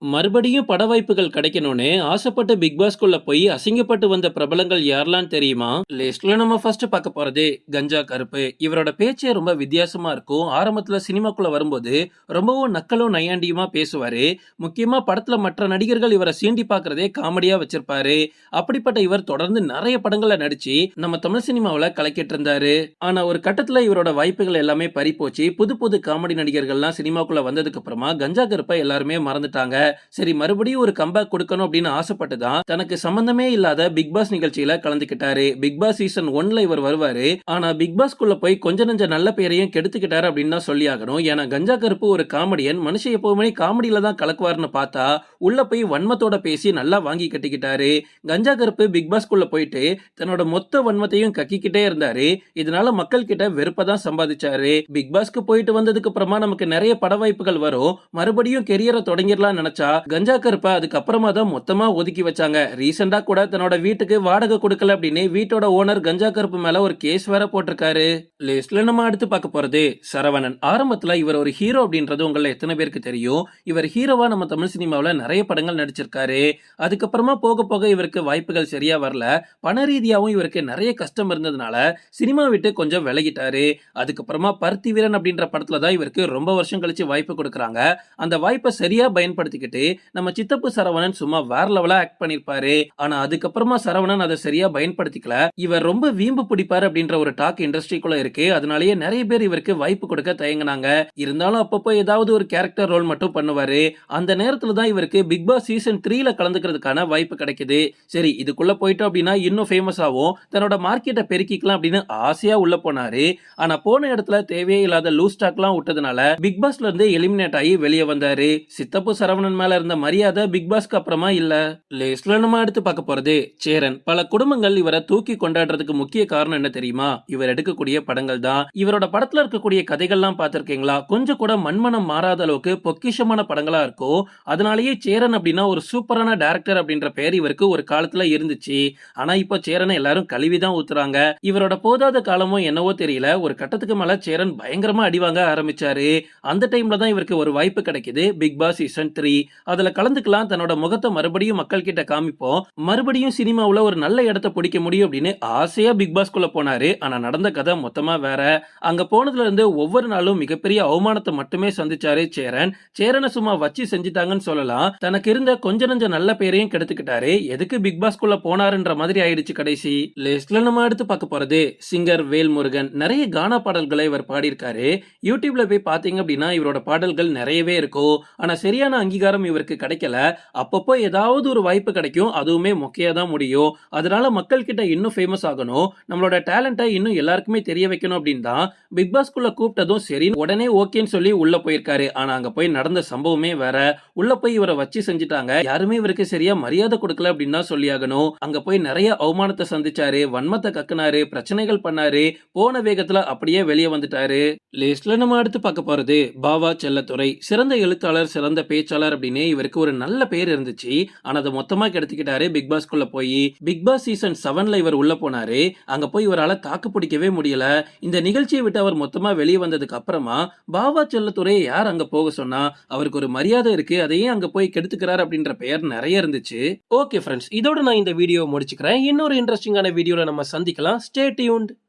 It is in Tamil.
மறுபடியும் பட வாய்ப்புகள் கிடைக்கணும்னு ஆசைப்பட்டு பிக் பாஸ்குள்ள போய் அசிங்கப்பட்டு வந்த பிரபலங்கள் யாரெல்லாம் தெரியுமா? லிஸ்ட்ல நம்ம ஃபர்ஸ்ட் பார்க்க போறது கஞ்சா கருப்பு. இவரோட பேச்சே ரொம்ப வித்தியாசமா இருக்கும். ஆரம்பத்துல சினிமாக்குள்ள வரும்போது ரொம்பவும் நக்கலும் நையாண்டியுமா பேசுவாரு. முக்கியமா படத்துல மற்ற நடிகர்கள் இவரை சீண்டி பாக்குறதே காமெடியா வச்சிருப்பாரு. அப்படிப்பட்ட இவர் தொடர்ந்து நிறைய படங்களை நடிச்சு நம்ம தமிழ் சினிமாவில கலக்கிட்டு இருந்தாரு. ஆனா ஒரு கட்டத்துல இவரோட வாய்ப்புகள் எல்லாமே பறிப்போச்சு. புது புது காமெடி நடிகர்கள்லாம் சினிமாக்குள்ள வந்ததுக்கு அப்புறமா கஞ்சா கருப்பை எல்லாருமே மறந்துட்டாங்க. சரி மறுபடியும் ஒரு கம்பேக் கொடுக்கணும் அப்படின்னு ஆசைப்பட்டு தான் தனக்கு சம்பந்தமே இல்லாத பிக் பாஸ் நிகழ்ச்சியில கலந்துக்கிட்டாரு பிக் பாஸ் சீசன் ஒன்ல இவர் வருவாரு. ஆனா பிக் பாஸ்குள்ள போய் கொஞ்ச நெஞ்ச நல்ல பேரையும் கெடுத்துக்கிட்டாரு அப்படின்னு தான் சொல்லி ஆகணும். ஏன்னா கஞ்சா கருப்பு ஒரு காமெடியன் மனுஷன் எப்பவுமே காமெடியில தான் கலக்குவாருன்னு பார்த்தா உள்ள போய் வன்மத்தோட பேசி நல்லா வாங்கி கட்டிக்கிட்டாரு. கஞ்சா கருப்பு பிக் பாஸ்குள்ள போயிட்டு தன்னோட மொத்த வன்மத்தையும் கக்கிக்கிட்டே இருந்தாரு. இதனால மக்கள் கிட்ட வெறுப்பை தான் சம்பாதிச்சாரு. பிக் பாஸ்க்கு போயிட்டு வந்ததுக்கு அப்புறமா நமக்கு நிறைய பட வாய்ப்புகள் வரும். மறுபடியும் கெரியரை தொடங்கிடலாம் நினைச்ச கஞ்சா கருப்பை அதுக்கப்புறமா தான் மொத்தமா ஒதுக்கி வச்சாங்க. ரீசெண்டா கூட தன்னோட வீட்டுக்கு வாடகை கொடுக்கல அப்படின்னு வீட்டோட ஓனர் கஞ்சா கருப்பு மேல ஒரு கேஸ் வேற போட்டிருக்காரு. லிஸ்ட்ல நம்ம அடுத்து பார்க்க போறது சரவணன். ஆரம்பத்துல இவர் ஒரு ஹீரோ அப்படின்றது உங்களை எத்தனை பேருக்கு தெரியும்? இவர் ஹீரோவா நம்ம தமிழ் சினிமாவில் நிறைய படங்கள் நடிச்சிருக்காரு. அதுக்கப்புறமா போக போக இவருக்கு வாய்ப்புகள் சரியா வரல. பண ரீதியாவும் இவருக்கு நிறைய கஷ்டம் இருந்ததுனால சினிமா விட்டு கொஞ்சம் விலகிட்டாரு. அதுக்கப்புறமா பருத்தி வீரன் அப்படின்ற படத்துல தான் இவருக்கு ரொம்ப வருஷம் கழிச்சு வாய்ப்பு கொடுக்குறாங்க. அந்த வாய்ப்பை சரியா பயன்படுத்திக்கிட்டு நம்ம சித்தப்பு சரவணன் சும்மா வேற லெவலா ஆக்ட் பண்ணிருப்பாரு. ஆனா அதுக்கப்புறமா சரவணன் அதை சரியா பயன்படுத்திக்கல. இவர் ரொம்ப வீம்பு பிடிப்பாரு அப்படின்ற ஒரு டாக் இண்டஸ்ட்ரிக்குள்ள இருக்கு. அதனாலயே நிறைய பேர் இவருக்கு வாய்ப்பு கொடுக்க தயங்கினாங்க. இருந்தாலும் அப்பப்போ ஏதாவது ஒரு கேரக்டர் ரோல் மட்டும் பண்ணுவாரு. அந்த நேரத்துல தான் இவருக்கு பிக் பாஸ் சீசன் த்ரீல கலந்துக்கிறதுக்கான வாய்ப்பு கிடைக்குது. சரி இதுக்குள்ள போயிட்டோம் அப்படின்னா இன்னும் ஃபேமஸ் ஆகும் தன்னோட மார்க்கெட்டை பெருக்கிக்கலாம் அப்படின்னு ஆசையா உள்ள போனாரு. ஆனா போன இடத்துல தேவையே இல்லாத லூஸ் ஸ்டாக்லாம் விட்டதுனால பிக் பாஸ்ல இருந்து எலிமினேட் ஆகி வெளியே வந்தாரு. சித்தப்பு சரவணன் மேல இருந்த மரியாதை பிக் பாஸ்க்கு அப்புறமா இல்ல. லிஸ்ட்ல நம்ம எடுத்து பார்க்க போறது சேரன். பல குடும்பங்கள் இவரை தூக்கி கொண்டாடுறதுக்கு முக்கிய காரணம் என்ன தெரியுமா? இவர் எடுக்கக்கூடிய படங்கள் தான். இவரோட படத்துல இருக்கக்கூடிய கதைகள்லாம் பார்த்திருக்கீங்களா? கொஞ்சம் கூட மண்மனம் மாறாத அளவுக்கு பொக்கிஷமான படங்களா இருக்கும் அதனாலேயே சேரன் அப்படின்னா ஒரு சூப்பரான டேரக்டர் அப்படின்ற பெயர் இவருக்கு ஒரு காலத்துல இருந்துச்சு. ஆனா இப்போ சேரனை எல்லாரும் கழுவிதான் ஊத்துறாங்க. இவரோட போதாத காலமும் என்னவோ தெரியல. ஒரு கட்டத்துக்கு மேல சேரன் பயங்கரமா அடிவாங்க ஆரம்பிச்சாரு. அந்த டைம்ல தான் இவருக்கு ஒரு வாய்ப்பு கிடைக்குது பிக் பாஸ் சீசன் த்ரீ அதுல கலந்துக்கலாம் தன்னோட முகத்தை மறுபடியும் மக்கள் கிட்ட காமிப்போம். மறுபடியும் சினிமாவுல ஒரு நல்ல இடத்த பிடிக்க முடியும் அப்படின்னு ஆசையா பிக் பாஸ்குள்ள போனாரு. ஆனா நடந்த கதை மொத்தமா வேற. அங்க போனதுல இருந்து ஒவ்வொரு நாளும் மிகப்பெரிய அவமானத்தை மட்டுமே சந்திச்சாரு சேரன். சேரனை சும்மா வச்சு செஞ்சுட்டாங்கன்னு சொல்லலாம். தனக்கு இருந்த கொஞ்ச நஞ்ச நல்ல பேரையும் கெடுத்துக்கிட்டாரு. எதுக்கு பிக் பாஸ்குள்ள போனாருன்ற மாதிரி ஆயிடுச்சு கடைசி. லிஸ்ட்ல நம்ம எடுத்து பார்க்க போறது சிங்கர் வேல்முருகன். நிறைய கானா பாடல்களை இவர் பாடியிருக்காரு. யூடியூப்ல போய் பாத்தீங்க அப்படின்னா இவரோட பாடல்கள் நிறையவே இருக்கும். ஆனா சரியான அங்கீகாரம் இவருக்கு கிடைக்கல. அப்பப்போ ஏதாவது ஒரு வாய்ப்பு கிடைக்கும். அதுவுமே மொக்கையாக தான் முடியும். அதனால மக்கள் கிட்ட இன்னும் ஃபேமஸ் ஆகணும். நம்மளோட டேலண்ட்டை இன்னும் எல்லாருக்குமே தெரிய வைக்கணும் அப்படின்னு தான் பிக் பாஸ்குள்ள கூப்பிட்டதும் சரி உடனே ஓகேன்னு சொல்லி உள்ள போயிருக்காரு. ஆனா அங்க போய் நடந்த சம்பவமே வேற. உள்ள போய் இவரை வச்சு செஞ்சுட்டாங்க. யாருமே இவருக்கு சரியா மரியாதை கொடுக்கல அப்படின்னு தான் சொல்லியாகணும் அங்க போய் நிறைய அவமானத்தை சந்திச்சாரு வன்மத்தை கக்குனாரு பிரச்சனைகள் பண்ணாரு. போன வேகத்துல அப்படியே வெளியே வந்துட்டாரு. லிஸ்ட்ல நம்ம அடுத்து பார்க்க போறது பாவா செல்லத்துறை. சிறந்த எழுத்தாளர் சிறந்த பேச்சாளர் அப்படின்னு இவருக்கு ஒரு நல்ல பேர் இருந்துச்சு. ஆனா அதை மொத்தமா கெடுத்துக்கிட்டாரு பிக் பாஸ்குள்ள போய். பிக் பாஸ் சீசன் செவன்ல இவர் உள்ள போனாரு. அங்க போய் இவரால தாக்கு பிடிக்கவே முடியல. இந்த நிகழ்ச்சியை விட்டு அவர் மொத்தமா வெளியே வந்ததுக்கு அப்புறமா பாவா செல்லத்துறையை யார் அங்க போக சொன்னா அவருக்கு ஒரு மரியாதை இருக்கு. அதையே அங்க போய் கெடுத்துக்கிறார் அப்படின்ற பெயர் நிறைய இருந்துச்சு. ஓகே ஃப்ரெண்ட்ஸ் இதோட நான் இந்த வீடியோ முடிச்சுக்கிறேன். இன்னொரு இன்ட்ரெஸ்டிங்கான வீடியோல நம்ம சந்திக்கலாம். Stay tuned